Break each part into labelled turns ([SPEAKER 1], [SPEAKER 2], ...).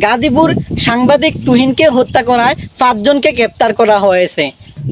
[SPEAKER 1] গাজীপুর সাংবাদিক তুহিনকে হত্যা করায় পাঁচজনকে গ্রেপ্তার করা হয়েছে।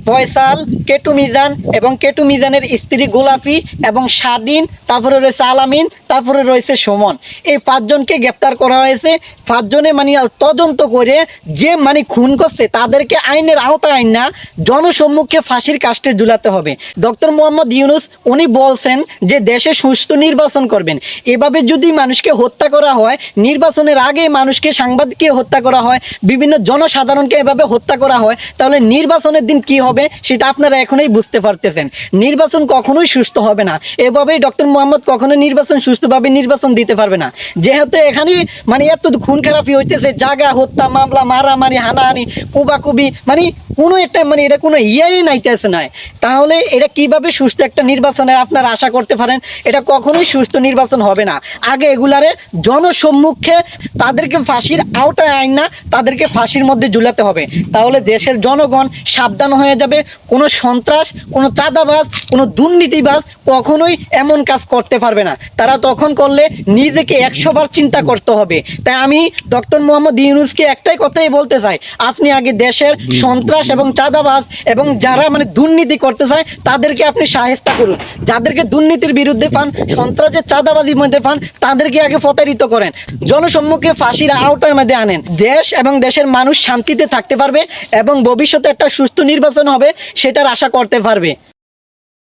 [SPEAKER 1] ফয়সাল, কেটু মিজান এবং কেটু মিজানের স্ত্রী গোলাপি এবং স্বাধীন, তারপরে রয়েছে আলামিন, তারপরে রয়েছে সুমন। এই পাঁচজনকে গ্রেপ্তার করা হয়েছে। পাঁচজনে মানে তদন্ত করে যে মানে খুন করছে তাদেরকে আইনের আওতায় আইন না জনসম্মুখে ফাঁসির কাস্টে ঝুলাতে হবে। ডক্টর মোহাম্মদ ইউনুস, উনি বলছেন যে দেশে সুষ্ঠু নির্বাচন করবেন। এভাবে যদি মানুষকে হত্যা করা হয়, নির্বাচনের আগে মানুষকে সাংবাদিককে হত্যা করা হয়, বিভিন্ন জনসাধারণকে এভাবে হত্যা করা হয়, তাহলে নির্বাচনের দিন কি হবে সেটা আপনারা এখনোই বুঝতে পারতেছেন। নির্বাচন কখনোই সুস্থ হবে না। এভাবেই ডক্টর মোহাম্মদ কখনো নির্বাচন সুস্থভাবে নির্বাচন দিতে পারবে না। যেহেতু এখানে মানে এত খুন খারাপি হইতেছে জাগা হত্যা, মামলা, মারামারি, হানাহানি, কুবাকুবি মানে কোনো একটা মানে এটা কোনো ইয়েই নাইতেছে নাই তাহলে এটা কীভাবে সুস্থ একটা নির্বাচনে আপনারা আশা করতে পারেন? এটা কখনোই সুস্থ নির্বাচন হবে না। আগে এগুলারে জনসম্মুখে তাদেরকে ফাঁসির আওতায় আইন না, তাদেরকে ফাঁসির মধ্যে ঝুলাতে হবে। তাহলে দেশের জনগণ সাবধান হয়ে যাবে। কোনো সন্ত্রাস, কোনো চাঁদাবাজ, কোনো দুর্নীতিবাজ কখনোই এমন কাজ করতে পারবে না। তারা তখন করলে নিজেকে একশো বার চিন্তা করতে হবে। তাই আমি ডক্টর মোহাম্মদ ইউনুসকে একটাই কথাই বলতে চাই। আপনি আগে দেশের সন্ত্রাস এবং চাঁদাবাজ এবং যারা মানে দুর্নীতি করতে চায়, তাদেরকে আপনি সাহেস্তা করুন। যাদেরকে দুর্নীতির বিরুদ্ধে পান, সন্ত্রাসের চাঁদাবাজির মধ্যে পান, তাদেরকে আগে প্রতারিত করেন। জনসম্মুখে ফাঁসির আওতার মধ্যে আনেন। দেশ এবং দেশের মানুষ শান্তিতে থাকতে পারবে এবং ভবিষ্যতে একটা সুস্থ নির্বাচন হবে সেটার আশা করতে পারবে।